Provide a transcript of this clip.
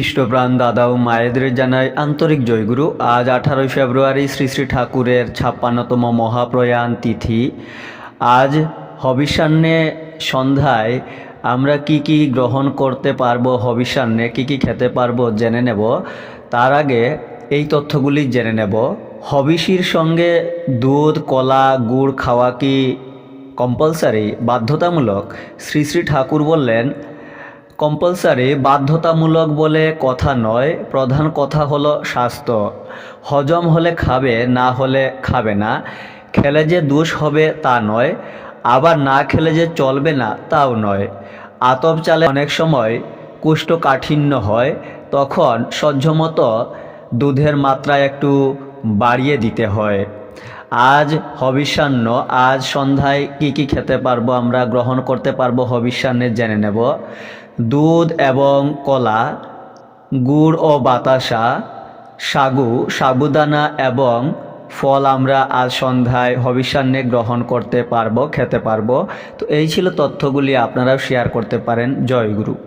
ইষ্টপ্রাণ দাদা ও মায়েদের জানাই আন্তরিক জয়গুরু। আজ আঠারোই ফেব্রুয়ারি শ্রী শ্রী ঠাকুরের ছাপ্পান্নতম মহাপ্রয়াণ তিথি। আজ হবিষান্নে সন্ধ্যায় আমরা কি কি গ্রহণ করতে পারব হবিষান্নে কি কি খেতে পারব জেনে নেব। তার আগে এই তথ্যগুলি জেনে নেব। হবিষির সঙ্গে দুধ, কলা, গুড় খাওয়া কি কম্পালসারি বাধ্যতামূলক? শ্রী শ্রী ঠাকুর বললেন কম্পালসারি বাধ্যতামূলক বলে কথা নয়, প্রধান কথা হলো স্বাস্থ্য। হজম হলে খাবে, না হলে খাবে না। খেলে যে দোষ হবে তা নয়, আবার না খেলে যে চলবে না তাও নয়। আতপ চালে অনেক সময় কুষ্ঠকাঠিন্য হয়, তখন সহ্যমতো দুধের মাত্রা একটু বাড়িয়ে দিতে হয়। আজ হবিষ্যান্ন, আজ সন্ধ্যায় কি কি খেতে পারব আমরা গ্রহণ করতে পারব হবিষ্যান্নে জেনে নেব। দুধ এবং কলা, গুড় ও বাতাসা, সাগু সাবুদানা এবং ফল আমরা আজ সন্ধ্যায় হবিষ্যান্নে গ্রহণ করতে পারব, খেতে পারব। তো এই ছিল তথ্যগুলি আপনারাও শেয়ার করতে পারেন জয় গুরু